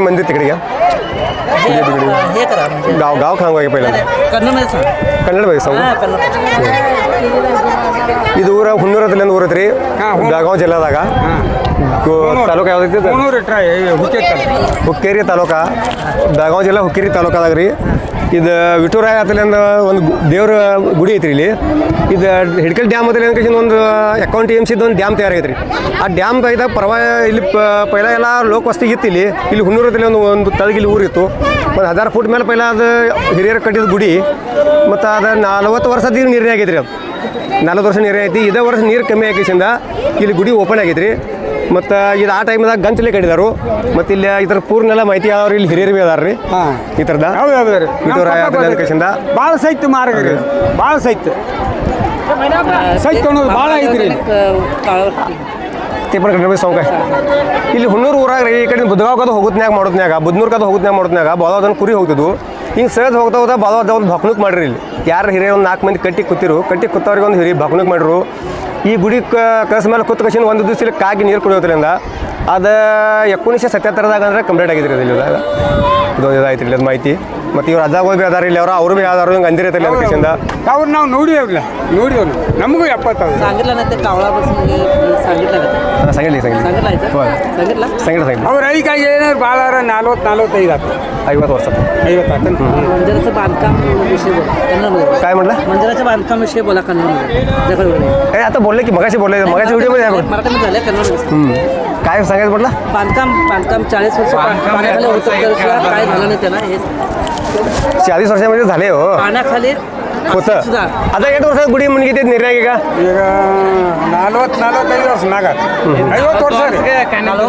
काही मंदिर तिकडे घ्या हे हे करा म्हणजे गाव गाव खांग आहे पहिल्यांदा कन्नडमध्ये सांग ಕನ್ನಡ सांगू ಹಾಂ ಕನ್ನಡ ಇದು ಊರ ಹುನ್ನೂರು ಹತ್ತಲಿಂದ ಊರ ಐತ್ರಿ ಬೆಳಗಾವಿ ಜಿಲ್ಲಾದಾಗ ಗೋ- ತಾಲೂಕು ಯಾವ್ದೈತಿ ಇದು? ಮುನ್ನೂರು ಟ್ರೈ ಹುಚ್ಚೈತಲ್ಲ ಹುಕ್ಕೇರಿ ತಾಲೂಕ ಬೆಳಗಾವಿ ಜಿಲ್ಲಾ ಹುಕ್ಕೇರಿ ತಾಲೂಕದಾಗ ರೀ ಇದು ವಿಟೂರಾಯ ಹತ್ತಲಿಂದ ಒಂದು ದೇವ್ರ ಗುಡಿ ಐತ್ರಿ ಇಲ್ಲಿ. ಇದು ಹಿಡ್ಕಲ್ ಡ್ಯಾಮ್ ಅಂತ ಒಂದು ಅಕೌಂಟ್ ಎಂ ಸಿದ್ದು ಒಂದು ಡ್ಯಾಮ್ ತಯಾರಾಗೈತ್ರಿ ಆ ಡ್ಯಾಮ್ ಇದ ಪರವಾಗಿ ಇಲ್ಲಿ ಪೈಲ ಎಲ್ಲ ಲೋಕ ವಸ್ತಿ ಇತ್ತು ಇಲ್ಲಿ. ಇಲ್ಲಿ ಹುಣ್ಣೂರದಲ್ಲಿ ಒಂದು ಒಂದು ತಳಗಿಲ್ಲಿ ಊರಿತ್ತು ಒಂದು ಹಜಾರ್ ಫುಟ್ ಮೇಲೆ ಪೈಲ ಅದು ಹಿರಿಯರು ಕಟ್ಟಿದ ಗುಡಿ. ಮತ್ತು ಅದು ನಲವತ್ತು ವರ್ಷದ ನೀರೇ ಆಗೈತ್ರಿ ನಲ್ವತ್ತು ವರ್ಷ ನೀರೇ ಐತಿ. ಇದೇ ವರ್ಷ ನೀರು ಕಮ್ಮಿ ಆಗಿಸಿಂದ ಇಲ್ಲಿ ಗುಡಿ ಓಪನ್ ಆಗೈತ್ರಿ ಮತ್ತು ಇದು ಆ ಟೈಮ್ದಾಗ ಗಂಚಲೆ ಕಟ್ಟಿದಾರು ಮತ್ತು ಇಲ್ಲಿ ಇದ್ರ ಪೂರ್ನೆಲ್ಲ ಮಾಹಿತಿ ಯಾವ್ರು ಇಲ್ಲಿ ಹಿರಿಯರು ಬಿ ಅದಾರ ರೀ ಹಾಂ. ಈ ಥರದ. ಯಾವ್ದು ಯಾವ್ದು ರೀ ಭಾಳ ಸೈತ್ ಮಾರ್ಗ ರೀ ಭಾಳ ಸೈತ್. ಸೈತ್ ಅನ್ನೋದು ಭಾಳ ಐತ್ರಿ. ಇಲ್ಲಿ. ತಿಪ್ಪಣ ಕಡಿಮೆ ಸೌಕ ಇಲ್ಲಿ ಹುಣ್ಣೂರು ಊರಾಗ ರೀ ಈ ಕಡೆ ಬುದ್ಗಾವ್ಕದು ಹೋಗುತ್ನ್ಯಾಗ ಮಾಡೋದ್ನ್ಯಾಗ ಬುದ್ನೂರ್ಕದು ಹೋಗುತ್ನ್ಯಾಗ ಮಾಡೋದ್ನ್ಯಾಗ ಬಾದೋದನ್ನ ಕುರಿ ಹೋಗ್ತಿದ್ವು ಹಿಂಗೆ ಸೇದ್ ಹೋಗ್ತಾ ಹೋಗ್ತಾ ಬಾದೋದ ಒಂದು ಭಕ್ನುಕ್ ಮಾಡ್ರಿ ಇಲ್ಲಿ. ಯಾರು ಹಿರಿಯ ಒಂದು ನಾಲ್ಕು ಮಂದಿ ಕಟ್ಟಿ ಕೂತಿರು ಕಟ್ಟಿ ಕೂತವ್ರಿಗೆ ಒಂದು ಹಿರಿ ಭಕ್ನುಕ್ ಮಾಡ್ರು. ಈ ಗುಡಿ ಕಸ ಮೇಲೆ ಕೂತ್ ಕಸಿನ ಒಂದು ದಿವಸ ಕಾಗಿ ನೀರು ಕುಡಿಯೋದ್ರಿಂದ ಅದು ಎಕ್ಕುನಿಶೆ ಸತ್ಯತ್ತರದಾಗ ಅಂದ್ರೆ ಕಂಪ್ಲೀಟ್ ಆಗಿದ್ರಿ ಇಲ್ಲಿದಾಗ ಇದು ಇದಾಯ್ತು ಇಲ್ಲಿ ಅದ್ ಮಾಹಿತಿ. ಮತ್ತು ಇವ್ರು ಅಜ್ಜಾಗಳು ಭೀ ಅದಾರ ಇಲ್ಲಿ ಅವ್ರು ಅವರು ಭೀ ಅದಾರು ಹಿಂಗೆ ಅಂದಿರತ್ತಲ್ಲ ಅದ್ರ ಕಸಿಂದ ಅವ್ರು ನಾವು ನೋಡಿದೇವ್ರಲ್ಲ ನೋಡಿದೇವ್ ನಮಗೂ ಎಪ್ಪತ್ತವ್ರು सांगितलं नाही ते कावळा बसून सांगितलं का ಸಂಗಿಲ್ಲ ಸಂಗಿಲ್ಲ सांगितलं होय. सांगितलं ಸಂಗಿಲ್ಲ ಸಂಗಿಲ್ಲ ಅವ್ರ ಐಕಾಗಿ ಏನಾರು ಭಾಳ ನಲ್ವತ್ತು ನಲ್ವತ್ತೈದು ಆತು ಐವತ್ತು ವರ್ಷ ಐವತ್ತು ಆತನ मंदिराचं बांधकाम विषय बोला कन्नडमध्ये काय म्हटलं मंदिराच्या बांधकाम विषय बोला कन्नडमध्ये जगडमध्ये ए आता बोलले की मगाशी बोलले मगाशी व्हिडिओमध्ये आहे बघ. मराठीमध्ये झालं कन्नडमध्ये हम्म. काय सांगायचं म्हटलं बांधकाम बांधकाम चाळीस वर्ष पा- पाण्याखाली होतं तर सुद्धा काय झालं नाही त्याला हे चाळीस वर्षामध्ये झाले हो पाण्याखाली होतं सुद्धा आता एक वर्षात गुढी मुलगी ते निर्णय आहे का ಈಗ ನಲ್ವತ್ತು ನಲ್ವತ್ತೈದು ವರ್ಷ ಮ್ಯಾಗ ಐವತ್ತು ವರ್ಷ ರೀ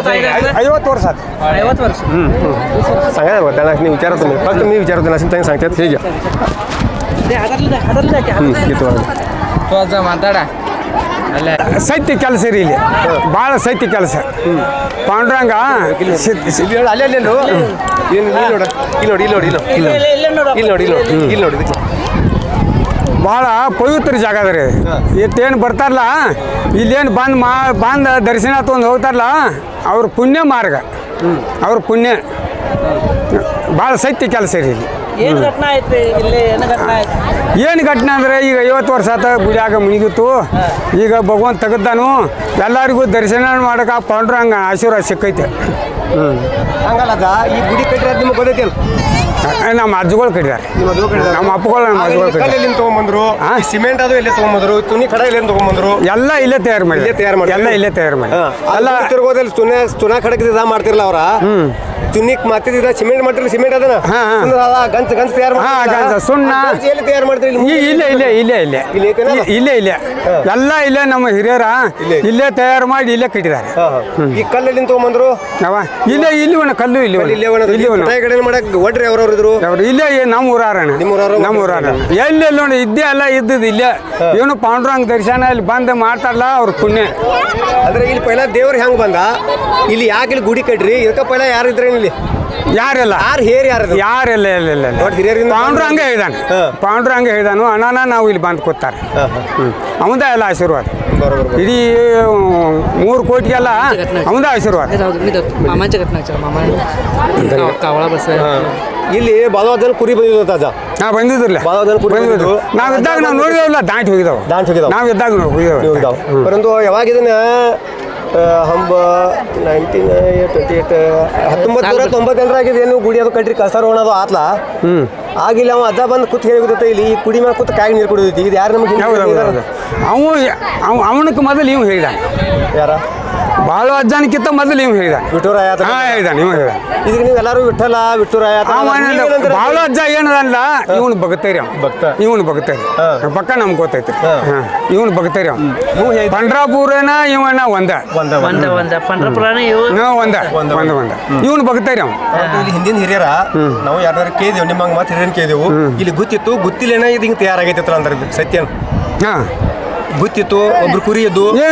ಐ- ಐವತ್ತು ವರ್ಷ ಆತು ಐವತ್ತು वर्ष सांगायचं बघा त्यांना मी विचारा तुम्ही फक्त मी विचारतो त्यांना त्यांनी सांगतात हे घ्या ते हातातलं द्या, हातातलं द्या की, हातातलं द्या. किती वाजले? ಸೈತ್ಯ ಕೆಲಸ ರೀ ಇಲ್ಲಿ. ಭಾಳ ಸೈತಿ ಕೆಲಸ. ಪಾಂಡುರಂಗ ಅಲ್ಲೇ ಅಲ್ಲೇ ನೋಡು ಇಲ್ಲಿ ನೋಡಿ. ಇಲ್ಲಿ ನೋಡಿ ಇಲ್ಲಿ ನೋಡಿ ಇಲ್ಲ, ನೋಡು. ಭಾಳ ಪವಿತ್ರ ಜಾಗ ಅದ ರೀ. ಇತ್ತೇನು ಬರ್ತಾರಲ್ಲ ಇಲ್ಲೇನು ಬಂದು ಮಾ ಬಂದು ದರ್ಶನ ತೊಗೊಂಡು ಹೋಗ್ತಾರಲ್ಲ ಅವ್ರ ಪುಣ್ಯ ಮಾರ್ಗ. ಅವ್ರ ಪುಣ್ಯ. ಭಾಳ ಸತ್ಯ ಕೆಲಸ ರೀ ಇಲ್ಲಿ. ಏನ್ ಘಟನಾ ಇಲ್ಲಿ ಏನು ಘಟನಾ ಐತಿ ಏನು ಘಟನೆ ಅಂದ್ರೆ ಈಗ ಐವತ್ತು ವರ್ಷ ಆತ ಗುಡಿಯಾಗ ಮುಗಿತು ಈಗ ಭಗವಂತ ತೆಗದ್ದಾನು. ಎಲ್ಲರಿಗೂ ದರ್ಶನ ಮಾಡಕ್ಕೆ ಹಂಗ ಆಶೀರ್ವಾದ ಸಿಕ್ಕೈತೆ. ಹಂಗಲ್ಲ ಅದ ಈ ಗುಡಿ ಕಟ್ಟಿರೋದು ನಿಮ್ಗೆ ಗೊತ್ತೈತಿ ನಮ್ಮ ಅಜ್ಜಗಳು ಕಟ್ಟಿದ್ದಾರೆ. ನಿಮ್ಮ ಮದುವೆ ಕಟ್ಟಿದಾರೆ ನಮ್ಮ ಅಪ್ಪಗಳು ನಮ್ಮ ಅಜ್ಜಗಳು ತಗೊಂಡ್ಬಂದ್ರು ಕಟ್ಟಿದ್ದಾರೆ. ಎಲ್ಲಿಂದ ತೊಗೊಂಬಂದ್ರು ಹಾ? ಸಿಮೆಂಟ್ ಅದು ಎಲ್ಲೇ ತೊಗೊಂಬಂದ್ರು ತುನಿ ಕಡ ಎಲ್ಲಿಂದ ತೊಗೊಂಬಂದ್ರು? ಎಲ್ಲ ಇಲ್ಲೇ ತಯಾರು ಮಾಡಿ ಇಲ್ಲೇ ತಯಾರು ಮಾಡಿ ಎಲ್ಲ ಇಲ್ಲೇ ತಯಾರು ಮಾಡಿ ಅಲ್ಲ ಎಲ್ಲ ತಿರ್ಗೋದಲ್ಲಿ ತುನ ಚುನಾ ಇದ ಮಾಡ್ತಿರಲ್ಲ ಅವ್ರ? ತುನಿಕ್ ಮಾತಿದ ಸಿಮೆಂಟ್ ಮಾಡ್ತಿರಲ್ಲ ಸಿಮೆಂಟ್ ಅದನ್ನ? ಹಾ, ಹಾ. ಸುಣ್ಣ ಅದ, ಗಂಚ ಗಂಚ ತಯಾರು ಮಾಡಿ ಮಾಡ್ತಿರಲ್ಲ. ಸುಣ್ಣ. ಆ ಎಲ್ಲಿ ತಯಾರು ಮಾಡ್ತೀರಿ ಇಲ್ಲಿ ಈ- ಇಲ್ಲೇ ಇಲ್ಲೇ ಇಲ್ಲೇ ಇಲ್ಲೇ. ಇಲ್ಲಿ ಐತೇನಲ್ಲ? ಇ- ಇಲ್ಲೇ ಇಲ್ಲೇ. ಎಲ್ಲ ಇಲ್ಲೇ ನಮ್ಮ ಹಿರಿಯರ ಇಲ್ಲೇ. ಇಲ್ಲೇ. ತಯಾರು ಮಾಡಿ ಇಲ್ಲೇ ಕಟ್ಟಿದ್ದಾರೆ. ಹಾ, ಹಾ. ಈ ಕಲ್ಲು ಎಲ್ಲಿಂದ ತೊಗೊಂಬಂದ್ರು? ಅವ ಇಲ್ಲೇ ಇಲ್ಲಿ ಒಣ ಕಲ್ಲು ಇಲ್ಲಿ ಒಣ. ಇಲ್ಲೇ ಇಲ್ಲಿ ಕಡೆ ಮಾಡಕ್ ಒಡ್ರಿ ಅವ್ರವ್ರು ಇದ್ರು ಯಾವ್ದು ಇಲ್ಲೇ ಏ- ನಮ್ಮ ಊರಾರಣ ನಿಮ್ಮ ನಮ್ಮ ಊರಾರಣ ಎಲ್ಲೆಲ್ಲಿ ನೋಡಿ ಇದ್ದೇ ಅಲ್ಲ ಇದ್ದದ್ದು ಇಲ್ಲೇ. ಇವನು ಪಾಂಡುರಂಗ ದರ್ಶನ ಇಲ್ಲಿ ಬಂದು ಮಾಡ್ತಾರಲ್ಲ ಅವ್ರ ಪುಣ್ಯ. ಅಂದ್ರೆ ಇಲ್ಲಿ ಪೈಲ ದೇವ್ರು ಹೆಂಗ್ ಬಂದ? ಇಲ್ಲಿ ಯಾಕೆ ಇಲ್ಲಿ ಗುಡಿ ಕಟ್ರಿ? ಇದಕ್ಕೆ ಪೈಲ ಯಾರು ಇದ್ರೇನು ಇಲ್ಲಿ? ಯಾರಲ್ಲ? ಯಾರು ಹೇರ್ ಯಾರು ಯಾರು ಇಲ್ಲ ಇಲ್ಲ ಇಲ್ಲ ದೊಡ್ಡ ಹಿರಿಯರಿಂದ ಹೇಳ್ದಾನೆ ಹೇಳಿದಾನೆ ಹಂಗೆ ಪಾಂಡುರಂಗ ಅಣ್ಣನ ನಾವು ಇಲ್ಲಿ ಬಂದು ಕೂತಾರೆ. ಅವಂದ ಎಲ್ಲ ಆಶೀರ್ವಾದ. ಬರೋಬರ್ ಇಡೀ ಮೂರು ಕೋಟಿಗೆಲ್ಲ ಅವಂದ ಆಶೀರ್ವಾದ. ಇಲ್ಲಿ ಬಾಲವಾದಲ್ಲಿ ಕುರಿ ಬಂದಿದ್ದು ತಾಜಾ. ನಾ ಬಂದಿದ್ರಲ್ಲ ಬಾದಾದಲ್ಲಿ ಕುರಿ ಬಂದಿದ್ರು ಬಂದಿದ್ರು. ನಾವು ಇದ್ದಾಗ ನಾವು ನೋಡಿದೆವಲ್ಲ ದಾಂಟ್ ಹೋಗಿದಾವ ದಾಂಟ್ ಹೋಗಿದಾವ. ನಾವು ಇದ್ದಾಗ ಹೋಗಿದಾವ ಪರಂತು ಯಾವಾಗ ಇದನ್ನ ಹಂಬ ನೈನ್ಟೀನ್ ಟ್ವೆಂಟಿ ಏಟ್ ಹತ್ತೊಂಬತ್ತು ನೂರ ತೊಂಬತ್ತೆಂಟರಾಗಿದೆ ಏನು ಗುಡಿ ಅದು ಕಟ್ರಿ ಕಸಾರ ಅದು ಆತ್ಲ? ಆಗಿಲ್ಲ ಅವ ಅಜ್ಜ ಬಂದು ಕೂತ್ ಹೇಳಿ ಇಲ್ಲಿ? ಈ ಕುಡಿ ಮೇಲೆ ಕೂತ್ ಕಾಯಿ ನೀರು ಕುಡಿದೈತಿ. ಇದು ಯಾರು ನಮಗೆ ಅವನು ಅವ ಅವನಕ್ಕೆ ಮೊದಲು ಇವ್ ಹೇಳಿದ ಯಾರ? ಭಾಳ ಅಜ್ಜಾನಕ್ಕಿಂತ ಮೊದಲು ನೀವು ಹೇಳಿದ ವಿಠುರಾಯ ಹಾ ಹೇಳಿದ ನೀವು ಹೇಳಿದ ಈಗ ನೀವು ಎಲ್ಲರೂ ವಿಠಲ ವಿಠುರಾಯ ಭಾಳ ಅಜ್ಜ ಏನದಲ್ಲ ಇವನು ಬಗತೇರಿ ಅವ್ನು. ಭಕ್ತ. ಇವನು ಬಗತೇರಿ. ಪಕ್ಕ ನಮ್ಗೆ ಗೊತ್ತೈತಿ. ಇವನು ಬಗತೇರಿ ಅವ್ನು. ಪಂಡ್ರಾಪುರನ ಇವನ ಒಂದ. ಒಂದ ಒಂದ. ಒಂದ ಪಂಡ್ರಪುರನೇ ಇವು. ನಾವು ಒಂದ. ಒಂದ ಒಂದ. ಒಂದ ಇವನು ಬಗತೇರಿ ಇಲ್ಲಿ ಹಿಂದಿನ ಹಿರಿಯರ ನಾವು ಯಾರು ಕೇಳಿದೆವು ನಿಮ್ಮಂಗೆ ಮತ್ತೆ ಹಿರಿಯನ್ ಕೇಳಿದೆವು. ಇಲ್ಲಿ ಗೊತ್ತಿತ್ತು ಗೊತ್ತಿಲ್ಲೇನ ಇದು ಹಿಂಗೆ ತಯಾರಾಗೈತಿತ್ತಲ್ಲ ಅಂದ್ರೆ ಸತ್ಯನ್. ಹಾಂ. ಗೊತ್ತಿತ್ತು ಒಬ್ರು ಕುರಿ ಇದ್ದು ಏ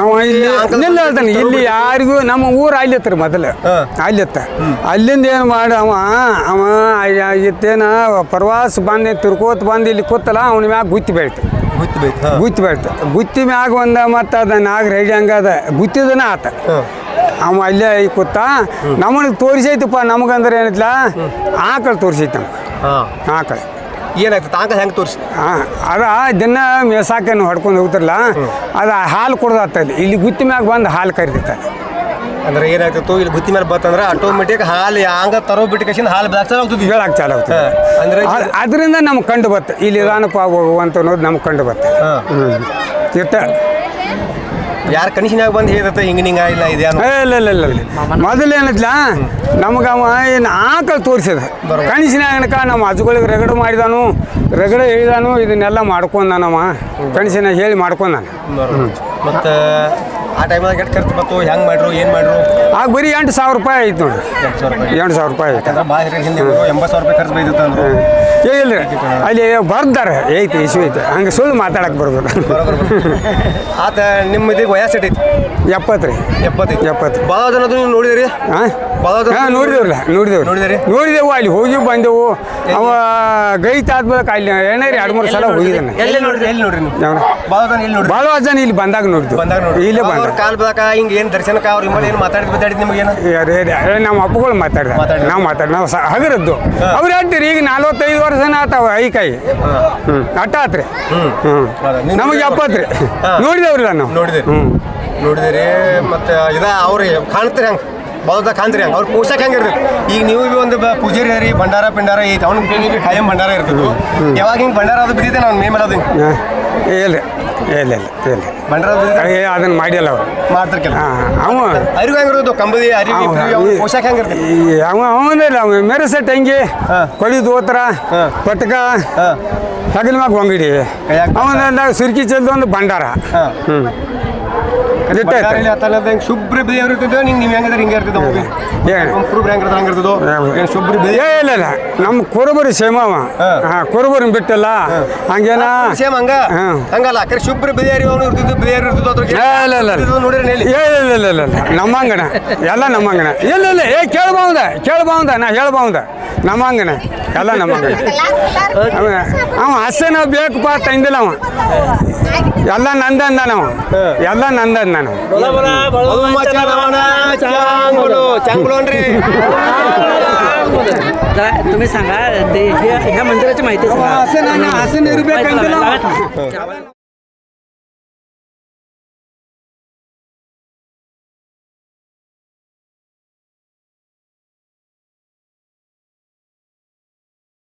ಅವ ಇಲ್ಲಿ ನಿಲ್ಲ ಹೇಳ್ತಾನೆ ಇಲ್ಲಿ ಯಾರಿಗೂ ನಮ್ಮ ಊರು ಅಲ್ಲಿತ್ತರ ಮೊದಲು. ಅಲ್ಲಿತ್ತ. ಅಲ್ಲಿಂದ ಏನು ಮಾಡಿ ಅವ ಅವ ಇತ್ತೇನ ಪ್ರವಾಸ ಬಂದು ತಿರ್ಕೋತ್ ಬಂದು ಇಲ್ಲಿ ಕೂತಲ್ಲ ಅವನ ಮ್ಯಾಗ ಗುತ್ತಿ ಬೆಳ್ತ. ಗೊತ್ತಿ ಬೇಕು ಗುತ್ತಿ ಬೆಳ್ತ. ಗುತ್ತಿ ಮ್ಯಾಗ ಒಂದ ಮತ್ತು ಅದ ನಾಗ ರೆಡಿ ಹಂಗದ ಗುತ್ತಿದನ ಆತ. ಅವ ಅಲ್ಲೇ ಈ ಕೂತ ನಮ್ಮನಿಗೆ ತೋರಿಸೈತಪ್ಪ ನಮಗಂದ್ರೆ ಏನಿಲ್ಲ ಆಕಳು ತೋರಿಸೈತೆ ನಮ್ಗೆ. ಹಾಂ. ಆಕಳು. ಏನಾಯ್ತು? ತಾಂಕ ಹೆಂಗೆ ತೋರಿಸಿ? ಅದ ದಿನ ಮೇಸಾಕನ್ನು ಹೊಡ್ಕೊಂಡು ಹೋಗ್ತಿರಲ್ಲ ಅದು ಹಾಲು ಕುಡ್ದಾಗ್ತದೆ ಇಲ್ಲಿ ಗುತ್ತಿ ಮ್ಯಾಗ ಬಂದು ಹಾಲು ಕರಿದಿರ್ತಾರೆ ಅಂದ್ರೆ ಏನಾಗ್ತಿತ್ತು ಇಲ್ಲಿ ಗುತ್ತಿ ಮೇಲೆ ಬತ್ತಂದ್ರೆ ಆಟೋಮೆಟಿಕ್ ಹಾಲು ಹಂಗ ತರೋ ಬಿಟ್ಟು ಕಸಿಂದ ಹಾಲು ಬ್ಲಾಕ್ಸರ್ ಆಗ್ತದೆ ಹೇಳಕ್ ಚಾಲು ಆಗ್ತದೆ ಅಂದ್ರೆ ಅದರಿಂದ ನಮ್ಗೆ ಕಂಡು ಬತ್ತೆ. ಇಲ್ಲಿ ಇದಾನಪ್ಪ ಹೋಗುವಂತ ಅನ್ನೋದು ನಮ್ಗೆ ಕಂಡು ಬತ್ತೆ. ಇರ್ತ ಯಾರ ಕನಿಷನಾಗ ಬಂದು ಹೇಳಿದತ್ತ ಹಿಂಗ ನಿಂಗ ಇಲ್ಲ ಇದೆ ಅನ್ನೋ ಏ, ಇಲ್ಲ ಇಲ್ಲ ಇಲ್ಲ ಇಲ್ಲ. ಮೊದಲು ಏನತ್ಲ? ನಮ್ಗೆ ಅವ ಏನು ಆಕಳು ತೋರಿಸಿದ. ಕಣಿಸಿನಾಗನಕ ನಮ್ಮ ಅಜ್ಜಗಳಿಗೆ ರಗಡ ಮಾಡಿದಾನು ರಗಡ ಹೇಳಿದಾನು ಇದನ್ನೆಲ್ಲ ಮಾಡ್ಕೊಂಡ ನಮ್ಮ ಕನಿಷನ ಹೇಳಿ ಮಾಡ್ಕೊಂಡ ಮತ್ತು ಆ ಟೈಮಲ್ಲಿ ಎಷ್ಟು ಖರ್ಚು ಬಂತು ಹೆಂಗೆ ಮಾಡ್ರು ಏನು ಮಾಡ್ರು? ಆಗ ಬರೀ ಎಂಟು ಸಾವಿರ ರೂಪಾಯಿ ಆಯ್ತು ನೋಡಿ. ಎಂಟು ಸಾವಿರ ರೂಪಾಯಿ. ಎಂಟು ಸಾವಿರ ರೂಪಾಯಿ ಆಯ್ತು. ಯಾಕಂದ್ರೆ ಭಾಳ ಹಿರಿಯರ ಹಿಂದೆ ಎಂಬತ್ತು ಸಾವಿರ ರೂಪಾಯಿ ಖರ್ಚು ಬೈದಿತ್ತು ಅಂದ್ರು. ಏ ಇಲ್ಲ ಅಲ್ಲಿ ಬರ್ದಾರೆ ಐತಿ ಇಶು ಐತೆ. ಹಂಗೆ ಸುಳ್ಳು ಮಾತಾಡಕ್ಕೆ ಬರೋಬ್ಬರ ಆತ ನಿಮ್ಮ ಇದೀಗ ವಯಸ್ಸು ಎಷ್ಟೈತಿ ಎಪ್ಪತ್ತು ರೀ. ಎಪ್ಪತ್ತೈತಿ ಎಪ್ಪತ್ತು. ಭಾಳ ಜನದು ನೀವು ನೋಡಿದಿರಿ? ಹಾಂ ಹಾಂ ನೋಡಿದೇವ್ರಲ್ಲ ನೋಡಿದೇವ್ರಿ. ನೋಡಿದಿರಿ? ನೋಡಿದೆವು ಅಲ್ಲಿ ಹೋಗಿ ಬಂದೆವು. ಅವ ಗೈತ ಆದ್ಮೇಲೆ ಅಲ್ಲಿ ಏನಾರಿ ಎರಡು ಮೂರು ಸಲ ಹೋಗಿದ್ದಾನೆ. ಎಲ್ಲಿ ನೋಡ್ರಿ ಎಲ್ಲಿ ನೋಡ್ರಿ ನೀವು? ಯಾವ್ದು? ಭಾಳ ಜನ ಎಲ್ಲಿ ನೋಡ್ರಿ ಭಾಳ ಜನ ಇಲ್ಲಿ ಬಂದಾಗ ನೋಡಿದ್ವಿ. ಬಂದಾಗ ನೋಡ್ರಿ ಇಲ್ಲೇ ಅವ್ರ ಬಂದ ಕಾಲ್ ಬದಾಕ ಹಿಂಗೆ ಏನು ದರ್ಶನಕ್ಕೆ ಅವ್ರ ಇಮ್ಮಲ್ಲಿ ಏನು ಮಾತಾಡಿದ್ ಮಾತಾಡಿದ್ ನಿಮ್ಗೆ ಏನು? ನಮ್ಮ ಅಪ್ಪಗಳು ಮಾತಾಡ್ದ. ಮಾತಾಡ್ದ. ನಾವು ಮಾತಾಡ ನಾವು ಸ ಹಗರದ್ದು. ಅವ್ರು ಹೇಳ್ತೀರಿ ಈಗ ನಲ್ವತ್ತೈದು ವರ್ಷನ ಆತಾವ ಐಕಾಯಿ ಹ್ಮ್ ಅಟ್ಟ ಆತ್ರಿ. ಹ್ಮ್. ಹ್ಞೂ ಹೌದಾ? ನಮಗೆ ನೋಡಿದ್ರಿ? ಎಪ್ಪತ್ತು ರೀ ಹಾ. ನೋಡಿದವ್ರಲ್ಲ ನಾವು. ನೋಡಿದಿರಿ. ಹ್ಞೂ ನೋಡಿದಿರಿ ಮತ್ತು ಇದ ಅವ್ರಿ ಕಾಣ್ತೀರಿ ಹಂಗೆ. ಬೌದ್ಧ ಕಾಂತ್ರಿ ಹಂಗೆ ಅವ್ರು ಪೋಷಕ ಹೆಂಗೆ ಇರ್ತೈತಿ ಈಗ ನೀವು ಭೀ ಒಂದು ಪೂಜಾರಿ ರೀ ಭಂಡಾರ ಪಿಂಡಾರ ಈ ಅವ್ನ ಬಿ ಖಾಯಂ ಭಂಡಾರ ಇರ್ತದೆ. ಯಾವಾಗ ಹಿಂಗೆ ಭಂಡಾರ ಅದು ಬಿದ್ದಿದೆ ನಾನು ಮೇ ಮಾಡೋದು ಹಿಂಗೆ ಇಲ್ಲ ಇಲ್ಲ ಇಲ್ಲ ಇಲ್ಲ. ಭಂಡಾರ ಅದನ್ನು ಮಾಡಿಲ್ಲ ಅವ್ರು. ಮಾಡ್ತಾರೆ ಅವ ಅರಿವು ಹೆಂಗಿರೋದು? ಕಂಬದಿ ಅರಿವಿ ಪೋಷಕ ಹೆಂಗೆ ಈ ಅವ ಅವನಿಲ್ಲ ಅವ ಮೆರೆಸ ಹಂಗೆ? ಹಾ. ಕೊಡಿ ದೋತ್ರ. ಪಟ್ಕ ಹಾಂ. ಹಗಲ ಮ್ಯಾಗ ಕೈಯಾಗ ಅವನೆಲ್ಲ ಸುರ್ಕಿ ಚೆಲ್ದು ಒಂದು ಭಂಡಾರ. ಹ್ಞೂ ಭಂಡಾರ ಇಲ್ಲಿ ಹತ್ತಲ್ಲ ಹೆಂಗೆ ಶುಭ್ರ ಬಿದಿ ಇರ್ತದೆ ನಿಂಗೆ ನೀವು ಹೆಂಗಿದ್ರೆ ಹಿಂಗೆ ಇರ್ತದೆ ಅವಾಗ ಏನು? ಕುರುಬ್ರು ಹೆಂಗೆ ಇರ್ತದೆ ಹಂಗೆ ಇರ್ತದೋ ಏನು ಶುಭ್ರ ಬಿದಿ ಏ ಇಲ್ಲ ಇಲ್ಲ. ನಮ್ಮ ಕುರುಬರಿ ಸೇಮವ ಅವ. ಹಾಂ. ಬಿಟ್ಟಲ್ಲ. ಹಂಗೇನ? ಸೇಮ್ ಹಂಗ. ಹಂಗಲ್ಲ ಅಕ್ಕರೆ ಶುಭ್ರ ಬಿದಿಯಾರಿ ಅವನು ಇರ್ತಿದ್ದು ಬಿದಿಯಾರಿ ಇರ್ತಿದ್ದು ಅದ್ರ ಏ, ಇಲ್ಲ, ಇಲ್ಲ, ಇಲ್ಲ. ನೋಡಿರಿ ಏ ಇಲ್ಲ ಇಲ್ಲ ಇಲ್ಲ ಇಲ್ಲ. ಎಲ್ಲ ಇಲ್ಲ ಇಲ್ಲ ಏ ಕೇಳ್ಬಾವ್ದ ಕೇಳ್ಬಾವ್ದ ನಾ ಹೇಳ್ಬಾವ್ದ. ನಮ್ಮಂಗನ ಎಲ್ಲ ನಮ್ಮಂಗನ ಅವ ಅವ ಹಸನ ಬೇಕಪ್ಪ ತಂದಿಲ್ಲ ಅವ ಎಲ್ಲ ನಂದಂದ ನಾವು ಎಲ್ಲ ನಂದಂದ ನಾವು चांगलो रे जरा तुम्ही सांगा ते हे- ह्या मंदिराची माहिती सांगा हसन- हसन